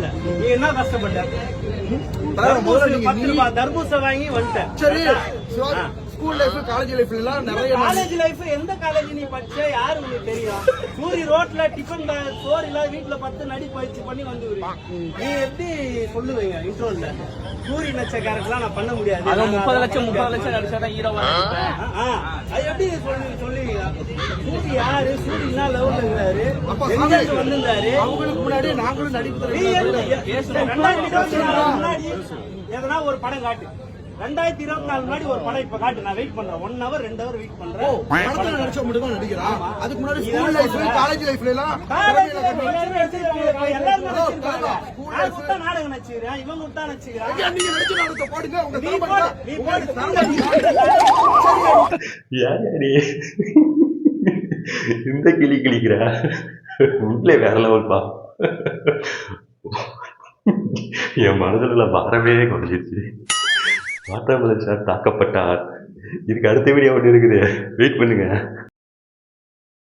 கஷ்டப்படல நீ என்ன கஷ்டப்பட்ட? பத்து ரூபாய் தர்பூசை வாங்கி வந்துட்டேன். சரி. ஸ்கூல் லைஃப் காலேஜ் லைஃப்ல எல்லாம் நிறைய காலேஜ் லைஃப் எந்த காலேஜ் நீ படிச்ச யாரு உனக்கு தெரியும்? சூரி ரோட்ல டிஃபன் சோறு இல்லாத வீட்டுல பத்து நடி பயிற்சி பண்ணி வந்து நீ எப்படி சொல்லுவீங்க இன்ட்ரோல்ல சூரி நச்ச கேரக்டர்லாம் நான் பண்ண முடியாது. முப்பது லட்சம் முப்பது. லட்சம் ஆ, ஆ. அது எப்படி சொல்லி சொல்லுவீங்க யாரு? என்ன லெவல்ல இருந்தாரு அப்ப எங்க சாமி, இருந்து வந்திருந்தாரு? அவங்களுக்கு முன்னாடி நாங்களும் நடிப்பு எதனா ஒரு படம் காட்டு. ரெண்டாயிரத்தி இருபத்தி நாலு முன்னாடி ஒரு படம் இப்ப காட்டு. நான் வெயிட் பண்றேன். ஒன் ஹவர் ரெண்டு ஹவர் வெயிட் பண்றேன். படத்துல நடிச்சா மட்டும் தான் நடிக்கிறான் அதுக்கு முன்னாடி ஸ்கூல் தான் லைஃப் சொல்ற. காலேஜ் லைஃப்ல எல்லாம் எல்லாரும் நடிச்சிருக்காங்க. எல்லாரும் நடிச்சிருக்காங்க. நான் விட்டா நாடகம் நடிச்சுக்கிறேன். இவங்க விட்டா நடிச்சுக்கிறான். நீங்க நடிச்ச நாடகத்தை பாடுங்க. உங்க நீ போடு, நீ போடு. இந்த கிளி கிளிக்கிறா? உண்மையிலே வேற லெவல்ப்பா என் மனதில் பாரமே குறைஞ்சிருச்சு. வாட்டர் சார் தாக்கப்பட்டார். இதுக்கு அடுத்த வீடியோ ஒன்று இருக்குது. வெயிட் பண்ணுங்க.